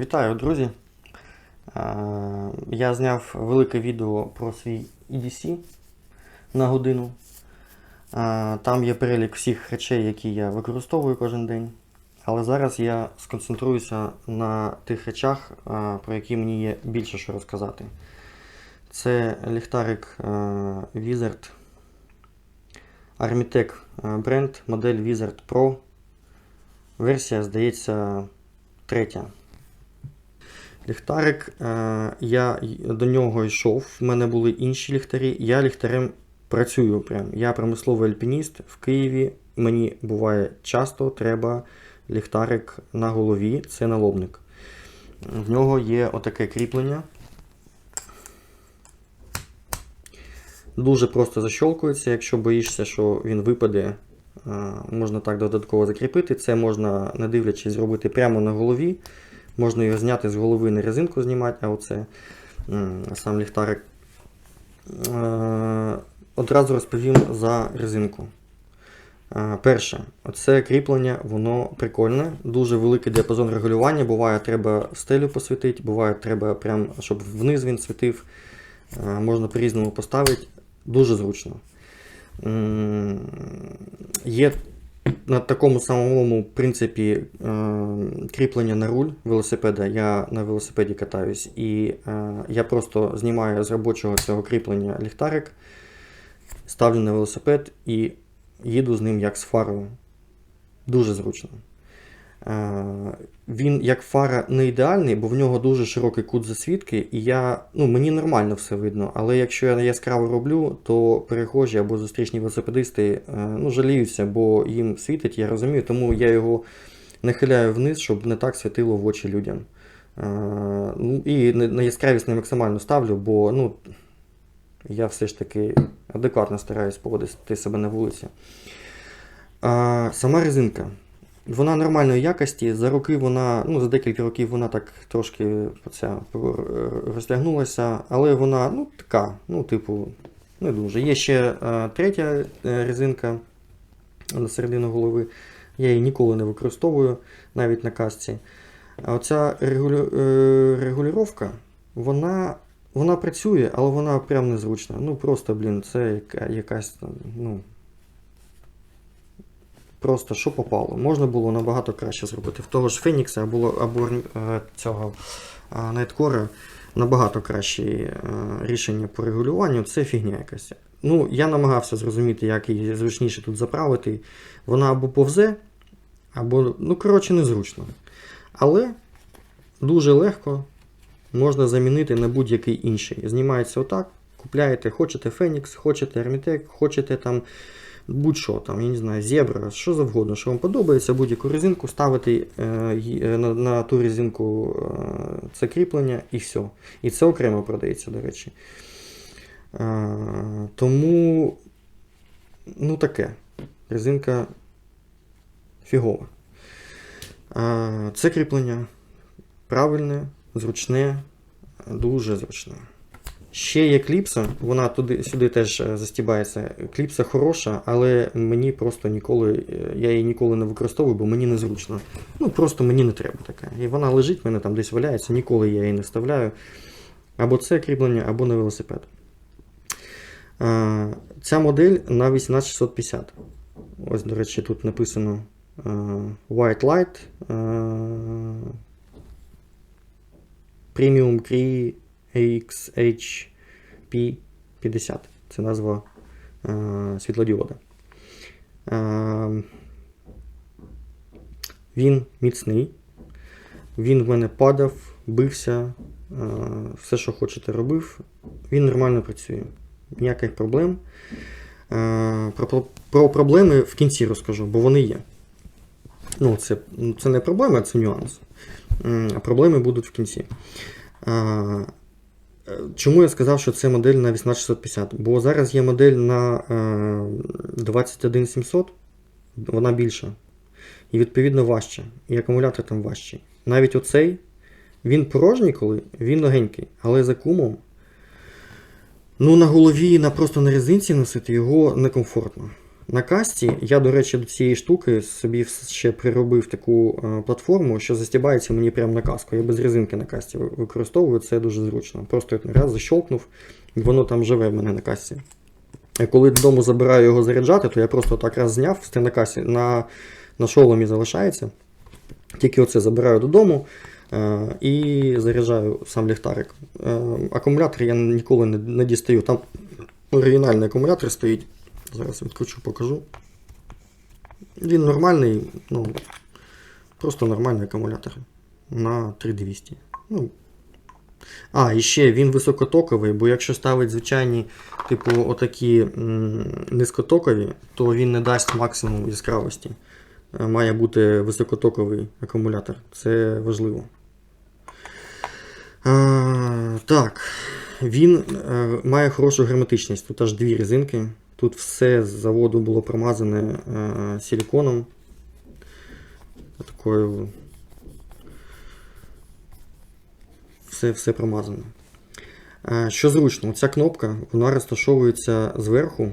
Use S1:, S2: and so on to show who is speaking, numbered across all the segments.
S1: Вітаю, друзі! Я зняв велике відео про свій EDC на годину. Там є перелік всіх речей, які я використовую кожен день. Але зараз я сконцентруюся на тих речах, про які мені є більше що розказати. Це ліхтарик Wizard Armitec е, бренд, модель Wizard Pro. Версія, здається, третя. Ліхтарик, е, я до нього йшов, в мене були інші ліхтарі. Я ліхтарем працюю прям. Я промисловий альпініст в Києві. Мені буває часто треба ліхтарик на голові, це налобник. В нього є отаке кріплення. Дуже просто защолкується, якщо боїшся, що він випаде, е, можна так додатково закріпити. Це можна, не дивлячись, зробити прямо на голові. Можна його зняти з голови, не резинку знімати, а оце сам ліхтарик. Е, Одразу розповім за резинку. Е, Перше, оце кріплення, воно прикольне, дуже великий діапазон регулювання. Буває, треба стелю посвітити, буває, треба прям, щоб вниз він світив. Е, Можна по-різному поставити. Дуже зручно. Є на такому самому принципі е, кріплення на руль велосипеда. Я на велосипеді катаюсь, і е, я просто знімаю з робочого цього кріплення ліхтарик, ставлю на велосипед і їду з ним як з фарою. Дуже зручно. Е, він як фара не ідеальний, бо в нього дуже широкий кут засвідки, і я, ну, мені нормально все видно. Але якщо я яскраво роблю, то перехожі або зустрічні велосипедисти е, ну, жаліються, бо їм світить, я розумію, тому я його нахиляю вниз, щоб не так світило в очі людям. Е, ну, і на яскравість не максимально ставлю, бо ну, я все ж таки адекватно стараюсь поводити себе на вулиці. Сама резинка. Вона нормальної якості. За роки вона, ну, за декілька років вона так трошки оця, пор- розтягнулася, але вона ну, така, ну, типу, не дуже. Є ще е, третя е, резинка на середину голови. Я її ніколи не використовую, навіть на касці. А оця регулю... е, регулювання, вона, вона працює, але вона прям незручна. Ну просто, блін, це яка, якась ну. Просто що попало. Можна було набагато краще зробити. В того ж Фенікса або, або е, цього е, Найткора набагато кращі е, рішення по регулюванню. Це фігня якась. Ну, я намагався зрозуміти, як її зручніше тут заправити. Вона або повзе, або, ну, коротше, незручно. Але дуже легко можна замінити на будь-який інший. Знімається отак, купляєте, хочете Фенікс, хочете Hermitec, хочете там будь-що, там, я не знаю, зебра, що завгодно, що вам подобається, будь-яку резинку, ставити е, е, на, на ту резинку е, це кріплення і все. І це окремо продається, до речі. Е, тому, ну таке. Резинка фігова. Е, це кріплення правильне, зручне, дуже зручне. Ще є кліпса, вона туди, сюди теж е, застібається. Кліпса хороша, але мені просто ніколи, е, я її ніколи не використовую, бо мені незручно. Ну просто мені не треба така. І вона лежить, в мене там десь валяється, ніколи я її не вставляю. Або це кріплення, або на велосипед. Ця модель на 18650. Ось, до речі, тут написано е, White Light. Premium Cree XHP50. Це назва е, світлодіода. Е, він міцний. Він в мене падав, бився, е, все, що хочете, робив. Він нормально працює. Ніяких проблем. Е, про, про, про проблеми в кінці розкажу, бо вони є. Ну, це, це не проблема, це нюанс. А проблеми будуть в кінці. Е, Чому я сказав, що це модель на 18650? Бо зараз є модель на е, 21700, вона більша. І відповідно важча. І акумулятор там важчий. Навіть оцей, він порожній, коли він легенький, але за кумом. Ну, на голові, на просто на резинці носити його некомфортно. На касті я, до речі, до цієї штуки собі ще приробив таку е, платформу, що застібається мені прямо на каску. Я без резинки на касті використовую, це дуже зручно. Просто раз защолкнув, воно там живе в мене на касті. А коли додому забираю його заряджати, то я просто так раз зняв, на касі, на, на шоломі залишається. Тільки оце забираю додому е, і заряджаю сам ліхтарик. Е, акумулятор я ніколи не дістаю. Там оригінальний акумулятор стоїть. Зараз відкручу, покажу. Він нормальний, ну, просто нормальний акумулятор на 3200. Ну, а, і ще він високотоковий, бо якщо ставить звичайні, типу, отакі низькотокові, то він не дасть максимум яскравості. Е, Має бути високотоковий акумулятор. Це важливо. А, так. Він е, має хорошу герметичність. Тут аж дві резинки. Тут все з заводу було промазане е, силіконом. Такою. Все, все промазане. Е, Що зручно, ця кнопка вона розташовується зверху,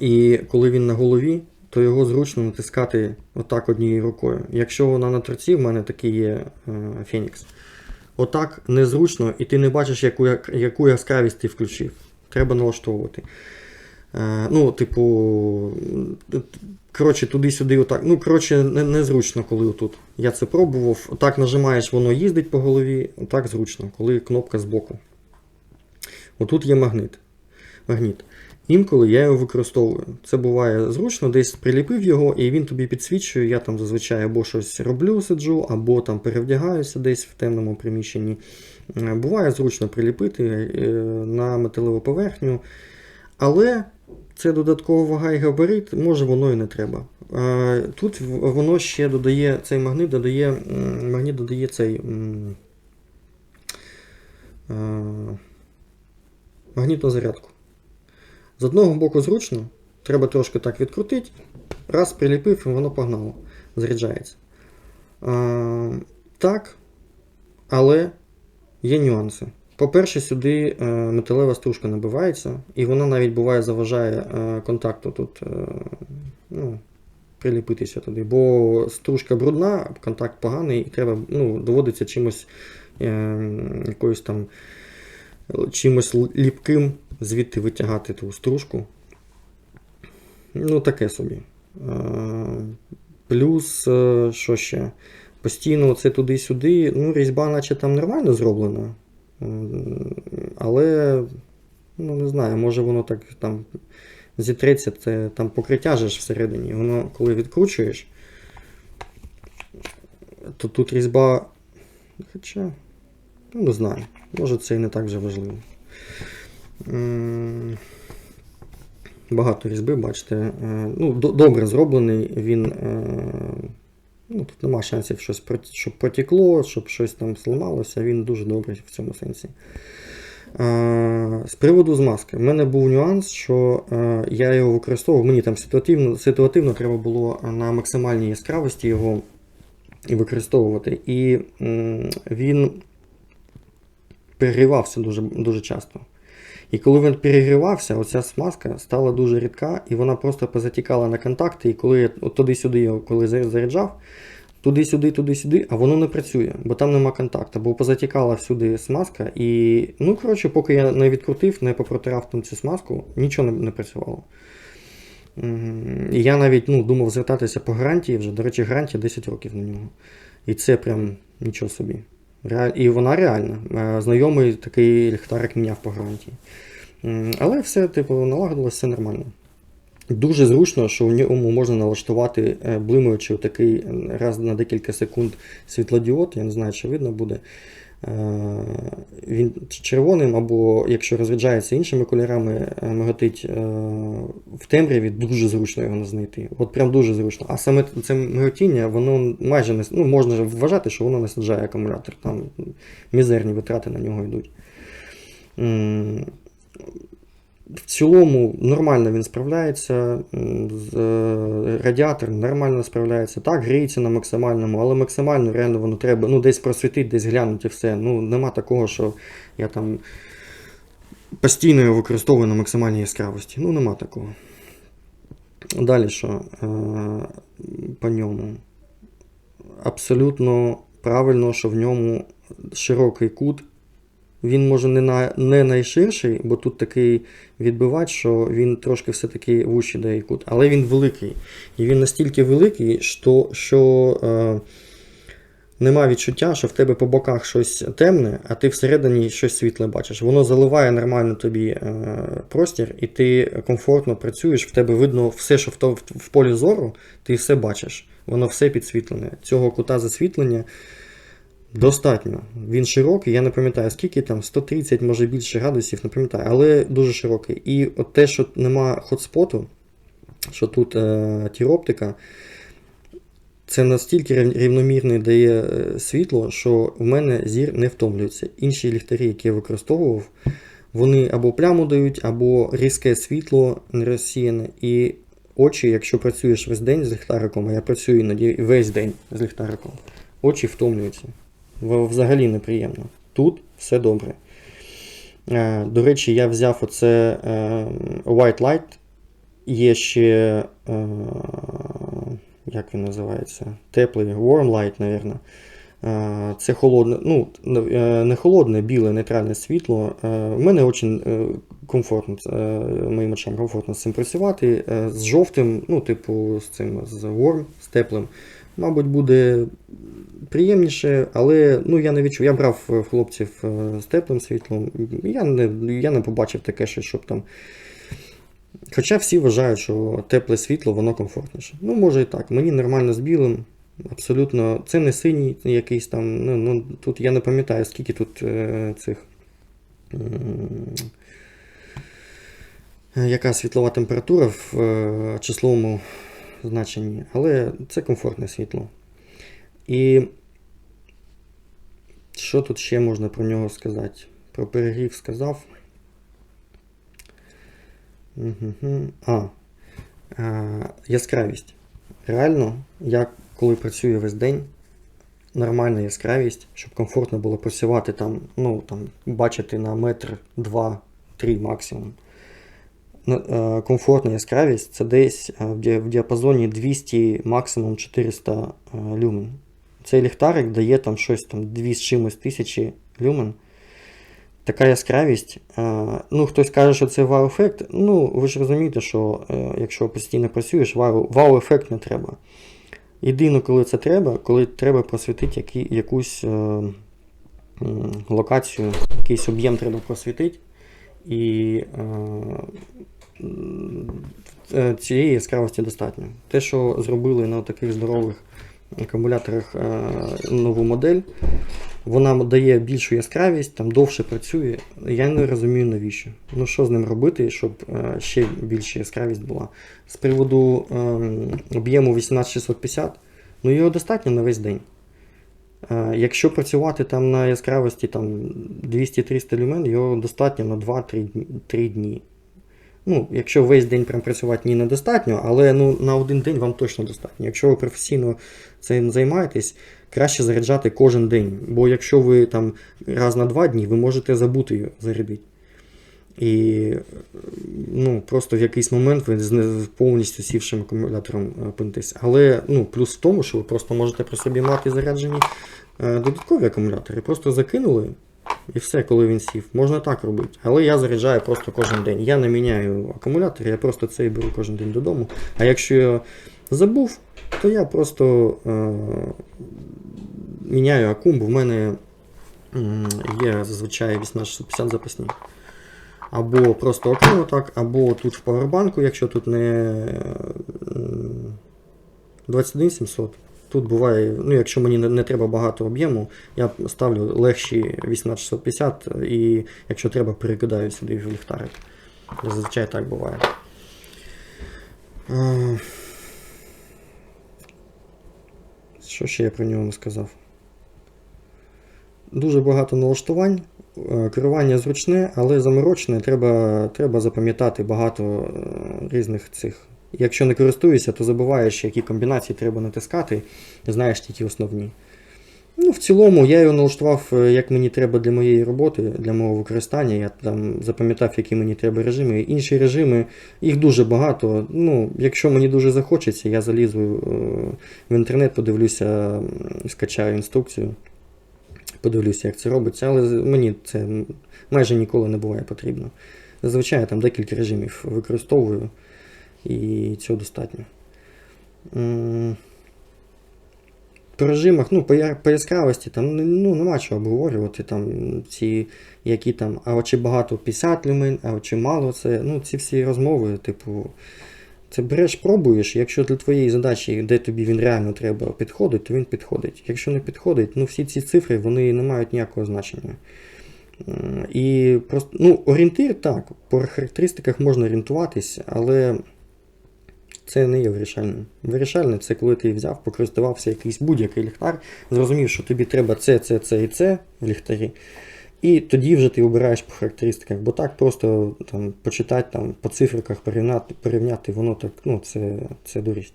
S1: і коли він на голові, то його зручно натискати отак однією рукою. Якщо вона на торці, в мене такий є е, Фенікс. Отак незручно, і ти не бачиш, яку, яку яскравість ти включив. Треба налаштовувати. Е, ну, типу, коротше, туди-сюди, отак. Ну, коротше, не- незручно, коли отут. Я це пробував. Отак нажимаєш, воно їздить по голові, отак зручно, коли кнопка збоку. Отут є магнит. магніт. Інколи я його використовую. Це буває зручно, десь приліпив його, і він тобі підсвічує. Я там зазвичай або щось роблю, сиджу, або там перевдягаюся десь в темному приміщенні. Е, Буває зручно приліпити е, на металеву поверхню. Але це додаткова вага і габарит, може воно і не треба. Тут воно ще додає, цей магнит додає, магніт додає цей. Магнітну зарядку. З одного боку зручно, треба трошки так відкрутити, раз приліпив, і воно погнало, заряджається. Так, але є нюанси. По-перше, сюди е, металева стружка набивається, і вона навіть буває заважає е, контакту тут е, ну, приліпитися туди. Бо стружка брудна, контакт поганий, і треба, ну, доводиться чимось якоюсь там чимось ліпким звідти витягати ту стружку. Ну, таке собі. Плюс, що ще? Постійно це туди-сюди. Ну, різьба, наче там нормально зроблена. Але, ну, не знаю, може воно так там зітреться, це там покриття ж всередині. Воно, коли відкручуєш, то тут різьба. Хоча, ну, не знаю, може це і не так вже важливо. Багато різьби, бачите. Е, Ну, добре зроблений. Він. Ну, тут нема шансів, щось, щоб протекло, щоб щось там зламалося. Він дуже добрий в цьому сенсі. З приводу змазки. У мене був нюанс, що е, я його використовував, мені там ситуативно, ситуативно треба було на максимальній яскравості його використовувати. І він перегрівався дуже, дуже часто. І коли він перегрівався, оця смазка стала дуже рідка, і вона просто позатікала на контакти. І коли я туди-сюди коли заряджав, туди-сюди, туди-сюди, а воно не працює, бо там нема контакту, бо позатікала всюди смазка. І, ну, коротше, поки я не відкрутив, не попротирав там цю смазку, нічого не, не працювало. Я навіть ну, думав звертатися по гарантії вже. До речі, гарантія 10 років на нього. І це прям нічого собі. Реаль... І вона реальна. Е, Знайомий такий ліхтарик міняв по гарантії. Але все, типу, налагодилось, все нормально. Дуже зручно, що в ньому можна налаштувати е, блимаючий такий е, раз на декілька секунд світлодіод. Я не знаю, чи видно буде. Е, Він червоним, або якщо розряджається іншими кольорами, миготить в темряві, дуже зручно його знайти. От прям дуже зручно. А саме це миготіння, воно майже не ну, можна вважати, що воно не саджає акумулятор. Там мізерні витрати на нього йдуть. В цілому нормально він справляється. З е, радіатором нормально справляється. Так, гріється на максимальному, але максимально реально воно треба ну, десь просвітити, десь глянути все. Ну, нема такого, що я там постійно його використовую на максимальній яскравості. Ну, нема такого. Далі що е, по ньому? Абсолютно правильно, що в ньому широкий кут. Він може не, на, не найширший, бо тут такий відбивач, що він трошки все-таки вущий дає кут, але він великий. І він настільки великий, що, що е, нема відчуття, що в тебе по боках щось темне, а ти всередині щось світле бачиш. Воно заливає нормально тобі е, простір, і ти комфортно працюєш, в тебе видно все, що в, то, в полі зору, ти все бачиш. Воно все підсвітлене. Цього кута засвітлення достатньо. Він широкий, я не пам'ятаю, скільки там, 130, може більше градусів, не пам'ятаю, але дуже широкий. І от те, що нема хотспоту, що тут е, тіроптика, це настільки рівномірне дає е, світло, що в мене зір не втомлюється. Інші ліхтарі, які я використовував, вони або пляму дають, або різке світло не розсіяне. І очі, якщо працюєш весь день з ліхтариком, а я працюю іноді весь день з ліхтариком, очі втомлюються. Взагалі неприємно. Тут все добре. Е, До речі, я взяв оце е, White Light. Є ще, е, як він називається? Теплий Warm Light, мабуть. Це холодне, ну, не холодне, біле, нейтральне світло. У мене дуже комфортно, моїм очам комфортно з цим працювати. З жовтим, ну, типу, з цим, з warm, з теплим. Мабуть, буде приємніше, але ну, я не відчув. Я брав е, хлопців е, з теплим світлом. Я не, я не побачив таке, що щоб там. Хоча всі вважають, що тепле світло, воно комфортніше. Ну, може і так. Мені нормально з білим. Абсолютно, це не синій якийсь там. Ну, ну, тут я не пам'ятаю, скільки тут е, цих. е, Яка світлова температура в е, числовому значенні, але це комфортне світло. І що тут ще можна про нього сказати? Про перегрів сказав. А, е, яскравість. Реально, я коли працюю весь день, нормальна яскравість, щоб комфортно було працювати там, ну, там, бачити на метр, два, три максимум. Е, Комфортна яскравість це десь е, в діапазоні 200, максимум 400 е, люмен. Цей ліхтарик дає там щось там 2 з чимось тисячі люмен. Така яскравість. Ну, хтось каже, що це вау-ефект. Ну, ви ж розумієте, що якщо постійно працюєш, вау- вау-ефект не треба. Єдине, коли це треба, коли треба просвітити які, якусь е, локацію, якийсь об'єм треба просвітити. І е, цієї яскравості достатньо. Те, що зробили на таких здорових акумуляторах е, нову модель, вона дає більшу яскравість, там довше працює. Я не розумію навіщо. Ну що з ним робити, щоб е, ще більша яскравість була. З приводу ем, об'єму 18650, ну його достатньо на весь день. Е, Якщо працювати там на яскравості там, 200-300 люмен, його достатньо на 2-3 дні- 3 дні. Ну, якщо весь день прям працювати ні, недостатньо, але ну, на один день вам точно достатньо. Якщо ви професійно цим займаєтесь, краще заряджати кожен день. Бо якщо ви там раз на два дні, ви можете забути зарядити. І ну, просто в якийсь момент ви з повністю сівшим акумулятором е, опинитесь. Але ну, плюс в тому, що ви просто можете при собі мати заряджені е, додаткові акумулятори. Просто закинули і все, коли він сів. Можна так робити. Але я заряджаю просто кожен день. Я не міняю акумулятор, я просто цей беру кожен день додому. А якщо я забув, то я просто е, міняю акум, бо в мене є зазвичай 1850 запасні. Або просто окремо так, або тут в павербанку, якщо тут не м, 21700. Тут буває, ну якщо мені не, треба багато об'єму, я ставлю легші 18650 і якщо треба, перекидаю сюди в ліхтарик. Зазвичай так буває. Що ще я про нього не сказав? Дуже багато налаштувань. Е, Керування зручне, але заморочне. Треба, треба запам'ятати багато е, різних цих. Якщо не користуєшся, то забуваєш, які комбінації треба натискати, знаєш тільки основні. Ну, в цілому, я його налаштував, е, як мені треба для моєї роботи, для мого використання. Я там запам'ятав, які мені треба режими. Інші режими, їх дуже багато. Ну, якщо мені дуже захочеться, я залізу е, в інтернет, подивлюся, скачаю інструкцію, подивлюся, як це робиться, але мені це майже ніколи не буває потрібно. Зазвичай я там декілька режимів використовую, і цього достатньо. По режимах, ну, по, по яскравості, там ну, нема чого обговорювати. Там, ці, які там, а чи багато 50 люмен, а чи мало це. Ну, ці всі розмови, типу, це береш, пробуєш. Якщо для твоєї задачі, де тобі він реально треба, підходить, то він підходить. Якщо не підходить, ну всі ці цифри вони не мають ніякого значення. І просто, ну, орієнтир так, по характеристиках можна орієнтуватись, але це не є вирішальним. Вирішальне це коли ти взяв, покористувався якийсь будь-який ліхтар, зрозумів, що тобі треба це, це, це і це в ліхтарі. І тоді вже ти обираєш по характеристиках, бо так просто там, почитати там, по цифриках, порівняти, порівняти воно так, ну, це, це дурість.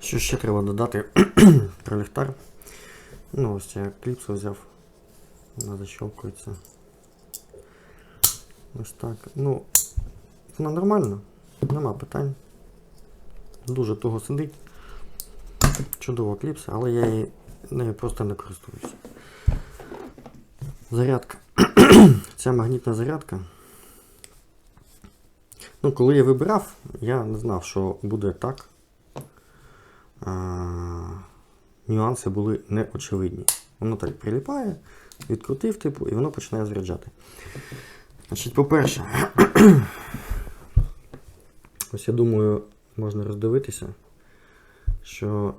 S1: Що ще треба додати про ліхтар? Ну, ось я кліпсу взяв. Вона защелкується. Ось так. Ну, вона нормальна, нема питань. Дуже того сидить. Чудова кліпса, але я її нею просто не користуюся. Зарядка. Ця магнітна зарядка. Ну, коли я вибирав, я не знав, що буде так. А, нюанси були неочевидні. Воно так приліпає, відкрутив, типу, і воно починає заряджати. Значить, по-перше, ось я думаю, можна роздивитися, що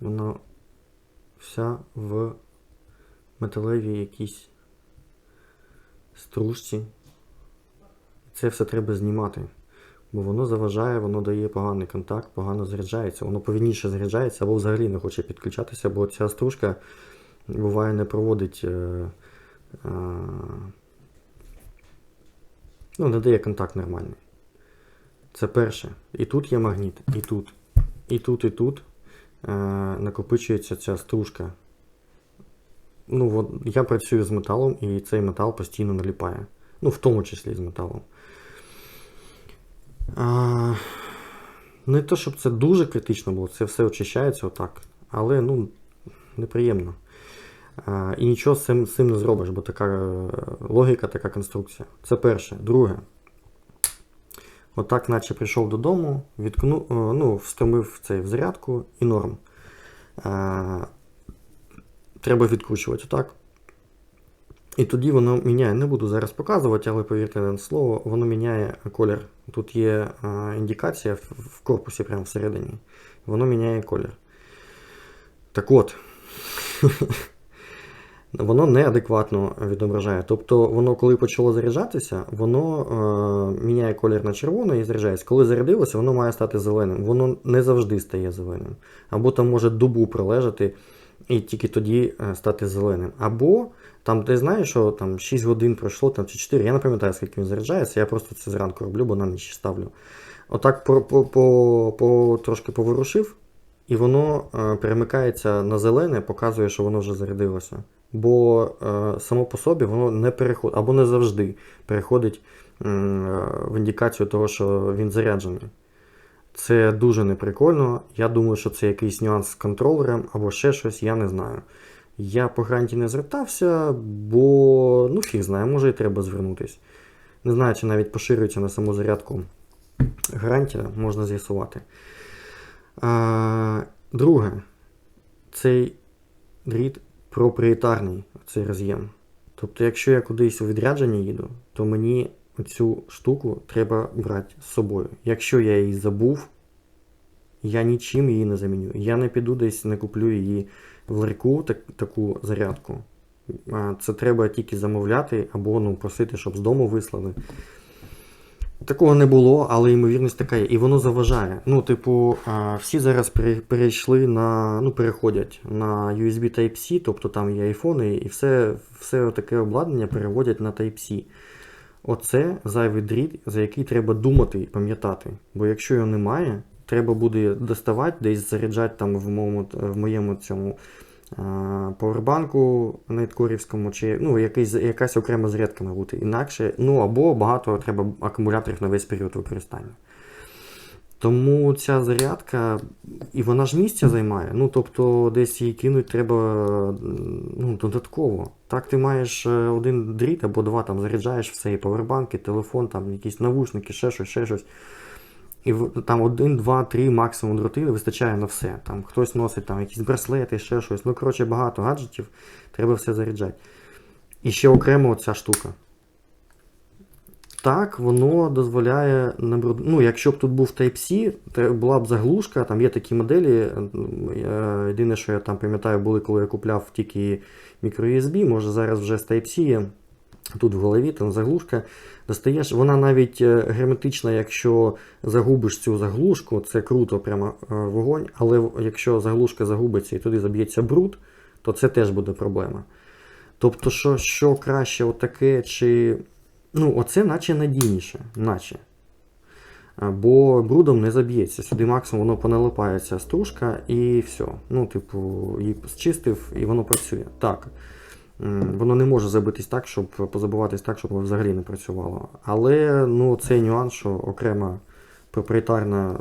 S1: воно вся в металевій якійсь стружці. Це все треба знімати. Бо воно заважає, воно дає поганий контакт, погано заряджається, воно повільніше заряджається або взагалі не хоче підключатися, бо ця стружка буває не проводить. Е, е, ну, не дає контакт нормальний. Це перше. І тут є магніт, і тут. І тут, і тут е, накопичується ця стружка. Ну, от, я працюю з металом, і цей метал постійно наліпає. Ну, в тому числі з металом. А, не те, щоб це дуже критично було, це все очищається отак. Але ну, неприємно. І нічого з цим, з цим не зробиш, бо така е, логіка, така конструкція. Це перше. Друге. Отак, наче прийшов додому, відкну, е, ну, встромив цей в зарядку і норм. А, треба відкручувати отак. І тоді воно міняє, не буду зараз показувати, але повірте на слово, воно міняє колір. Тут є індикація в, в корпусі прямо всередині. Воно міняє колір. Так от, воно неадекватно відображає. Тобто, воно, коли почало заряджатися, воно е, міняє колір на червоний і заряджається. Коли зарядилося, воно має стати зеленим. Воно не завжди стає зеленим. Або там може добу пролежати і тільки тоді е, стати зеленим. Або там ти знаєш, що там 6 годин пройшло, там чи 4, я не пам'ятаю, скільки він заряджається, я просто це зранку роблю, бо на ніч ставлю. Отак трошки поворушив, і воно е, перемикається на зелене, показує, що воно вже зарядилося. Бо е, само по собі воно не переходить, або не завжди переходить е, в індикацію того, що він заряджений. Це дуже неприкольно. Я думаю, що це якийсь нюанс з контролером або ще щось, я не знаю. Я по гарантії не звертався, бо ну фіг знає, може і треба звернутись. Не знаю, чи навіть поширюється на саму зарядку гарантія, можна з'ясувати. А, друге, цей дріт проприєтарний, цей роз'єм. Тобто, якщо я кудись у відрядження їду, то мені цю штуку треба брати з собою. Якщо я її забув, я нічим її не заміню. Я не піду десь, не куплю її в ларьку, так, таку зарядку. Це треба тільки замовляти або ну, просити, щоб з дому вислали. Такого не було, але ймовірність така є. І воно заважає. Ну, типу, всі зараз перейшли на, ну, переходять на USB Type-C, тобто там є iPhone, і все, все таке обладнання переводять на Type-C. Оце зайвий дріт, за який треба думати і пам'ятати. Бо якщо його немає, треба буде доставати, десь заряджати там в моєму, в моєму цьому повербанку найткорівському, чи ну, якийсь, якась окрема зарядка має бути. Інакше, ну або багато треба акумуляторів на весь період використання. Тому ця зарядка, і вона ж місця займає. Ну, тобто, десь її кинуть треба ну, додатково. Так ти маєш е, один дріт або два там заряджаєш все, і повербанки, телефон, там якісь навушники, ще щось, ще щось. І там один, два, три максимум дроти вистачає на все. Там хтось носить там якісь браслети, ще щось. Ну, коротше, багато гаджетів, треба все заряджати. І ще окремо ця штука. Так, воно дозволяє Ну, якщо б тут був Type-C, то була б заглушка, там є такі моделі. Єдине, що я там пам'ятаю, були, коли я купляв тільки microUSB, може зараз вже з Type-C. Тут в голові там заглушка. Достаєш, вона навіть е, герметична, якщо загубиш цю заглушку, це круто, прямо е, вогонь. Але якщо заглушка загубиться і туди заб'ється бруд, то це теж буде проблема. Тобто, що, що краще, отаке, чи. Ну, оце наче надійніше, наче. Бо брудом не заб'ється. Сюди максимум воно поналипається стружка і все. Ну, типу, її зчистив і воно працює. Так. Воно не може забитись так, щоб позабуватись так, щоб взагалі не працювало. Але ну, цей нюанс, що окрема проприєтарна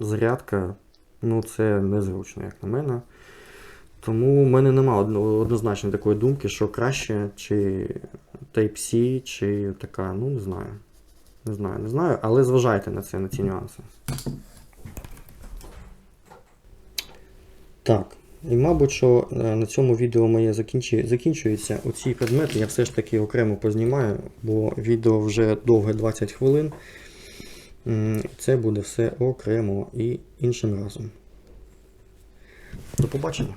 S1: зарядка, ну це незручно, як на мене. Тому в мене немає однозначної такої думки, що краще, чи Type-C, чи така, ну не знаю. Не знаю, не знаю, але зважайте на це, на ці нюанси. Так. І, мабуть, що е, на цьому відео моє закінчу- закінчується. Оці предмети я все ж таки окремо познімаю, бо відео вже довге 20 хвилин. Це буде все окремо і іншим разом. До побачення.